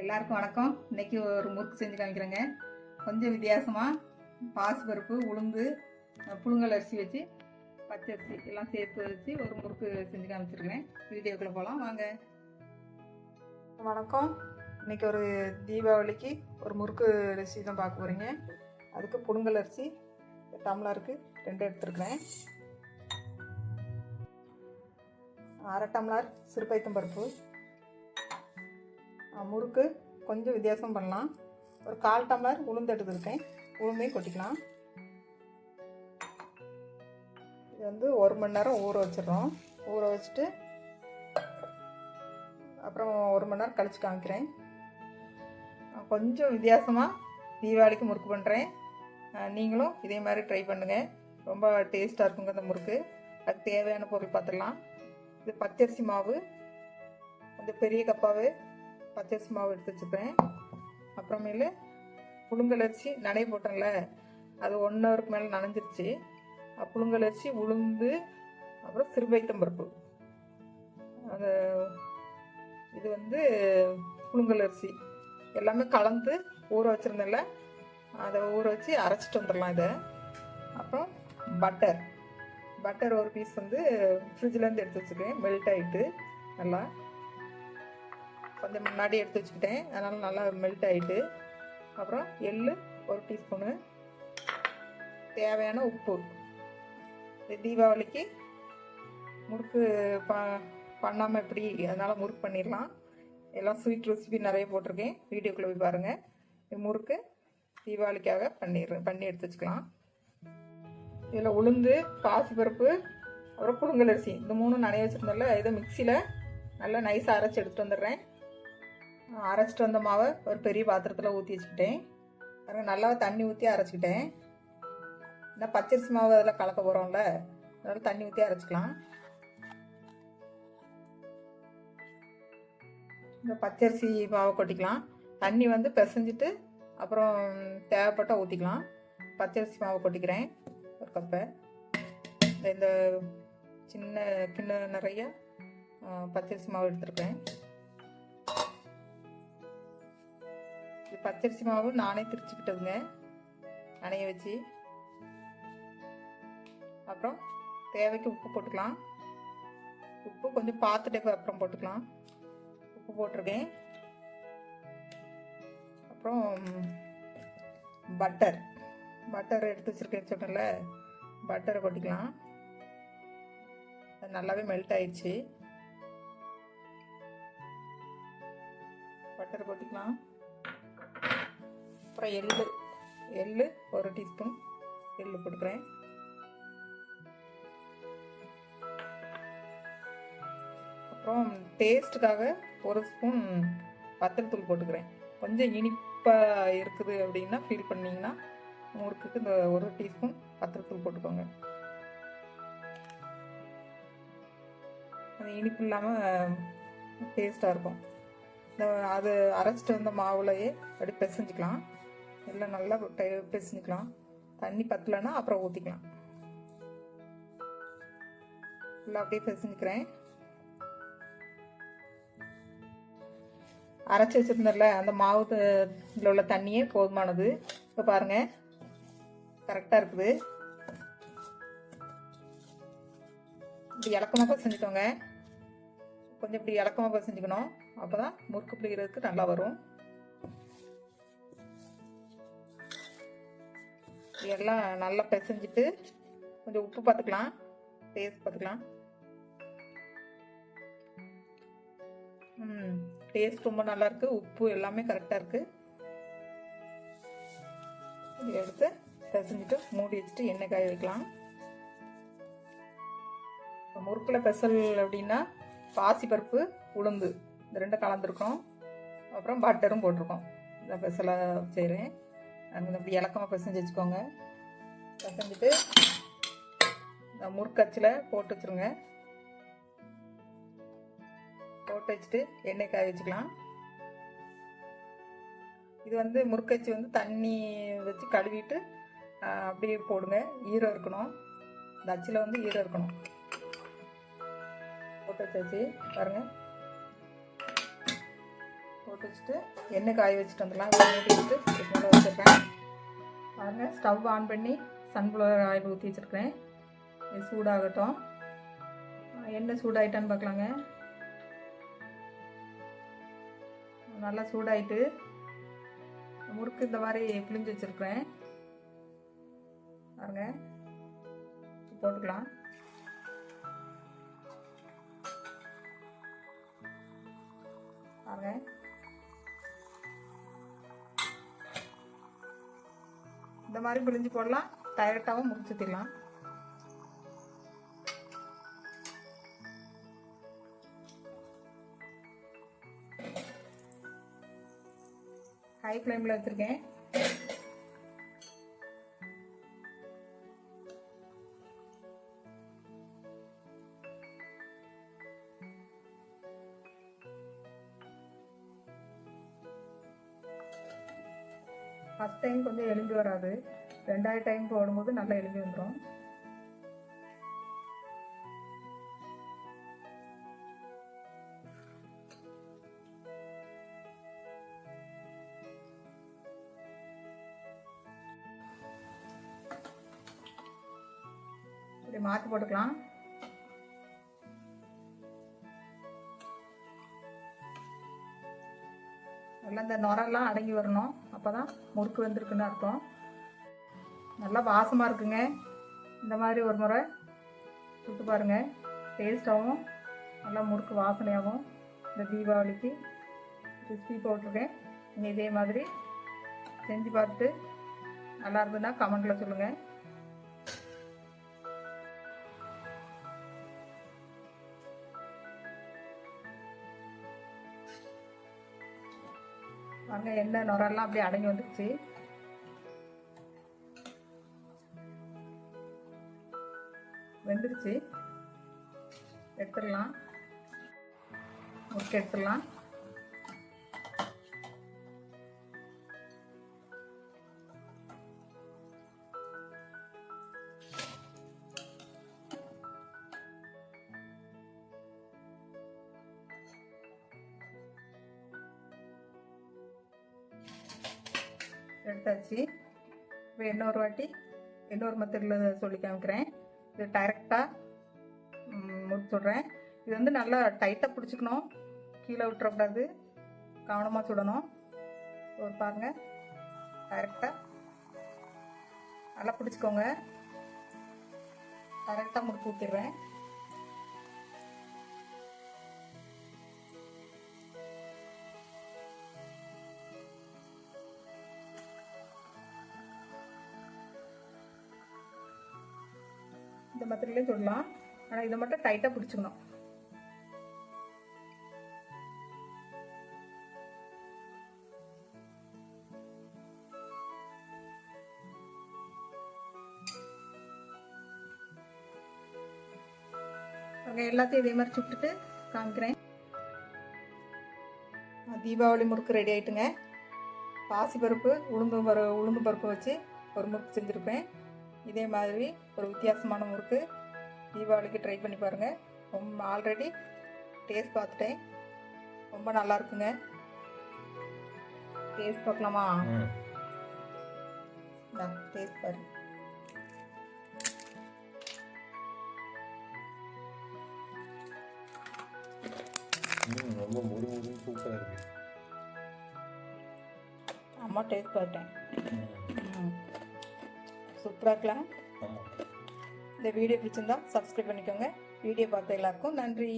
எல்லாருக்கும் வணக்கம். இன்னைக்கு ஒரு முறுக்கு செஞ்சு காமிக்கிறேங்க. கொஞ்சம் வித்தியாசமாக பாசுபருப்பு உளுந்து புழுங்கல் அரிசி வச்சு பச்சரிசி எல்லாம் சேர்த்து வச்சு ஒரு முறுக்கு செஞ்சு காமிச்சிருக்கிறேன். வீடியோக்குள்ளே போகலாம் வாங்க. வணக்கம். இன்னைக்கு ஒரு தீபாவளிக்கு ஒரு முறுக்கு ரெசிபி தான் பார்க்க போகிறீங்க அதுக்கு புழுங்கல் அரிசி டம்ளருக்கு ரெண்டு எடுத்துருக்கிறேன். அரை டம்ளர் சிறுபைத்தம் பருப்பு முறுக்கு கொஞ்சம் வித்தியாசம் பண்ணலாம். ஒரு கால் டம்ளர் உளுந்து எடுத்துருக்கேன். உளுந்தையும் கொட்டிக்கலாம். இது வந்து ஒரு மணி நேரம் ஊற வச்சிடுறோம். ஊற வச்சுட்டு அப்புறம் ஒரு மணி நேரம் கழிச்சு காமிக்கிறேன். கொஞ்சம் வித்தியாசமாக தீபாவளிக்கு முறுக்கு பண்ணுறேன் நீங்களும் இதே மாதிரி ட்ரை பண்ணுங்கள் ரொம்ப டேஸ்ட்டாக இருக்குங்க இந்த முறுக்கு. அதுக்கு தேவையான பொருள் பார்த்துடலாம். இது பச்சரிசி மாவு. கொஞ்சம் பெரிய கப்பாவே. பச்சரிசி மாவு எடுத்து வச்சுப்பேன் அப்புறமேலு புழுங்கல் அரிசி நனைய போட்டேன்ல அது ஒன் ஹவருக்கு மேலே நனைஞ்சிருச்சு. புழுங்கலரிசி புழுங்கல் அரிசி உளுந்து அப்புறம் சிறுபைத்தம் பருப்பு. அது இது வந்து புழுங்கல் அரிசி. எல்லாமே கலந்து ஊற வச்சுருந்தேன்ல அதை ஊற வச்சு அரைச்சிட்டு வந்துடலாம் இதை. அப்புறம் பட்டர். பட்டர் ஒரு பீஸ் வந்து ஃப்ரிட்ஜ்லேருந்து எடுத்து வச்சுருக்கேன் மெல்ட் ஆகிட்டு நல்லா. கொஞ்சம் முன்னாடி எடுத்து வச்சுக்கிட்டேன். அதனால் நல்லா மெல்ட் ஆகிட்டு அப்புறம் எள் ஒரு டீஸ்பூனு தேவையான உப்பு. இது தீபாவளிக்கு முறுக்கு ப பண்ணாமல் எப்படி அதனால் முறுக்கு பண்ணிடலாம். எல்லாம் ஸ்வீட் ரெசிபி நிறைய போட்டிருக்கேன். வீடியோக்குள்ளே போய் பாருங்கள் முறுக்கு தீபாவளிக்காக பண்ணிடுறேன் பண்ணி எடுத்து வச்சுக்கலாம். இதில் உளுந்து பாசிப்பருப்பு அப்புறம் புழுங்கல் அரிசி. இந்த மூணும் நனைய வச்சுருந்தோம்ல இதை மிக்சியில் நல்லா நைஸாக அரைச்சி எடுத்துகிட்டு வந்துடுறேன். அரைச்சிட்டு வந்த மாவை ஒரு பெரிய பாத்திரத்தில் ஊற்றி வச்சுக்கிட்டேன். அப்புறம் நல்லா தண்ணி ஊற்றி அரைச்சிக்கிட்டேன். இந்த பச்சரிசி மாவு அதில் கலக்க போகிறோம்ல அதனால் தண்ணி ஊற்றி அரைச்சிக்கலாம். இந்த பச்சரிசி மாவை கொட்டிக்கலாம். தண்ணி வந்து பிசைஞ்சிட்டு அப்புறம் தேவைப்பட்டால் ஊற்றிக்கலாம் பச்சரிசி மாவை கொட்டிக்கிறேன் ஒரு கப்பை. இந்த- இந்த சின்ன கிண்ண நிறைய பச்சரிசி மாவு எடுத்துருக்கேன் இது பச்சரிசி மாவு நானே திரிச்சுக்கிட்டதுங்க நனைய வச்சு. அப்புறம் தேவைக்கு உப்பு போட்டுக்கலாம். உப்பு கொஞ்சம் பார்த்துட்டு அப்புறம் போட்டுக்கலாம். உப்பு போட்டிருக்கேன். அப்புறம் பட்டர் பட்டர் எடுத்து வச்சுருக்கேன்னு சொன்னல பட்டரை கொட்டிக்கலாம். அது நல்லாவே மெல்ட் ஆயிடுச்சு. பட்டர் கொட்டிக்கலாம். அப்புறம் எள்ளு. எள்ளு ஒரு டீஸ்பூன் எள்ளு போட்டுக்கிறேன். அப்புறம் டேஸ்ட்டுக்காக ஒரு ஸ்பூன் பத்திரத்தூள் போட்டுக்கிறேன். கொஞ்சம் இனிப்பாக இருக்குது அப்படின்னா ஃபீல் பண்ணிங்கன்னா முறுக்குக்கு இந்த ஒரு டீஸ்பூன் வத்தல் போட்டுக்கோங்க. அது இனிப்பு இல்லாமல் டேஸ்ட்டாக இருக்கும். இந்த அது அரைச்சிட்டு வந்த மாவுலையே அப்படி பிசைஞ்சிக்கலாம். எல்லாம் நல்லா பெ- பிசைஞ்சிக்கலாம் தண்ணி பத்தலைன்னா அப்புறம் ஊற்றிக்கலாம் நல்லா அப்படியே பிசைஞ்சிக்கிறேன் அரைச்சி வச்சுருந்தல அந்த மாவு இதில் உள்ள தண்ணியே போதுமானது. இப்போ பாருங்கள் கரெக்டாக இருக்குது. இப்படி இலக்கமாக செஞ்சுக்கோங்க கொஞ்சம் இப்படி இலக்கமாக செஞ்சுக்கணும் அப்போ தான் முறுக்கு பிடிக்கிறதுக்கு நல்லா வரும். எல்லாம் நல்லா பிசைஞ்சிட்டு கொஞ்சம் உப்பு பார்த்துக்கலாம் டேஸ்ட் பார்த்துக்கலாம் ம் டேஸ்ட் ரொம்ப நல்லா இருக்கு. உப்பு எல்லாமே கரெக்டாக இருக்கு. எடுத்து பிசைஞ்சிட்டு மூடி வச்சுட்டு எண்ணெய் காய வைக்கலாம். முறுக்கில் பெசல் அப்படின்னா பாசிப்பருப்பு உளுந்து. இந்த ரெண்டும் கலந்துருக்கோம். அப்புறம் பட்டரும் போட்டிருக்கோம். இந்த பெசலாக செய்கிறேன் அந்த இப்படி இலக்கமாக பிசைஞ்சு வச்சுக்கோங்க. பிசைஞ்சிட்டு இந்த முறுக்கச்சில் போட்டு வச்சுருங்க. போட்டு வச்சுட்டு எண்ணெய் காய வச்சுக்கலாம். இது வந்து முறுக்கச்சி வந்து தண்ணி வச்சு கழுவிட்டு அப்படியே போடுங்க. ஈரம் இருக்கணும். இந்த அச்சில் வந்து ஈரம் இருக்கணும். போட்டு வச்சாச்சு. பாருங்கள் போட்டு வச்சுட்டு எண்ணெய் காய வச்சுட்டு வந்துடலாம். மூடி வச்சுட்டு இதுக்கு மேலே வச்சுருக்கேன். பாருங்கள் ஸ்டவ் ஆன் பண்ணி சன்ஃப்ளவர் ஆயில் ஊற்றி வச்சுருக்கேன் இது சூடாகட்டும். எண்ணெய் சூடாயிட்டான்னு பார்க்கலாங்க. நல்லா சூடாயிட்டு முறுக்கு இந்த மாதிரி பிழிஞ்சு வச்சுருக்குறேன். பாருங்க போட்டுக்கலாம். பாருங்க. இந்த மாதிரி பிழிஞ்சு போடலாம். டைரக்டாகவும் முடிச்சுத்திடலாம் ஹை ஃப்ளேமில் வச்சுருக்கேன். ஃபஸ்ட் டைம் கொஞ்சம் எலும்பி வராது. ரெண்டாவது டைம் போடும்போது நல்லா எலும்பி வந்துடும் இப்படி மாற்றி போட்டுக்கலாம். நல்லா இந்த நுரெல்லாம் அடங்கி வரணும். அப்போ தான் முறுக்கு வந்திருக்குன்னு அர்த்தம். நல்லா வாசமாக இருக்குங்க. இந்த மாதிரி ஒரு முறை சுட்டு பாருங்கள் டேஸ்ட்டாகவும் நல்லா முறுக்கு வாசனையாகவும் இந்த தீபாவளிக்கு ரெசிபி போட்டிருக்கேன். நீங்கள் இதே மாதிரி செஞ்சு பார்த்துட்டு நல்லா இருந்ததுன்னா கமெண்ட்டில் சொல்லுங்கள் வாங்க எண்ணெய் நுரெல்லாம் அப்படியே அடங்கி வந்துடுச்சு வெந்துருச்சு. எடுத்துடலாம். முறுக்கு எடுத்துடலாம். எடுத்தாச்சு. இப்போ இன்னொரு வாட்டி இன்னொரு மெத்தடில் சொல்லி காமிக்கிறேன். இது டைரெக்டாக முறுக்கு சொல்கிறேன் இது வந்து நல்லா டைட்டாக பிடிச்சிக்கணும். கீழே விட்டுறக்கூடாது. கவனமாக சுடணும். ஒரு பாருங்கள் டைரெக்டாக நல்லா பிடிச்சிக்கோங்க. கரெக்டாக முடிச்சு ஊற்றிடுறேன் இந்த தொடலாம். ஆனால் இதை மட்டும் டைட்டாக பிடிச்சிக்கணும். எல்லாத்தையும் இதே மாதிரி சுட்டுட்டு காமிக்கிறேன். தீபாவளி முறுக்கு ரெடி ஆயிட்டுங்க. பாசிப்பருப்பு உளுந்து பரு உளுந்து பருப்பு வச்சு ஒரு முறுக்கு செஞ்சுருப்பேன். இதே மாதிரி ஒரு வித்தியாசமான முறுக்கு. தீபாவளிக்கு ட்ரை பண்ணி பாருங்கள் ரொம்ப ஆல்ரெடி டேஸ்ட் பார்த்துட்டேன். ரொம்ப நல்லா இருக்குங்க. டேஸ்ட் பார்க்கலாமா? டேஸ்ட் பாரு. ரொம்ப முறு முறு சூப்பராக இருக்கு. அம்மா டேஸ்ட் பார்த்தேன் சூப்பராக இருக்கலாம் ஆமாம் இந்த வீடியோ பிடிச்சிருந்தா சப்ஸ்கிரைப் பண்ணிக்கோங்க. வீடியோ பார்த்த எல்லாருக்கும் நன்றி.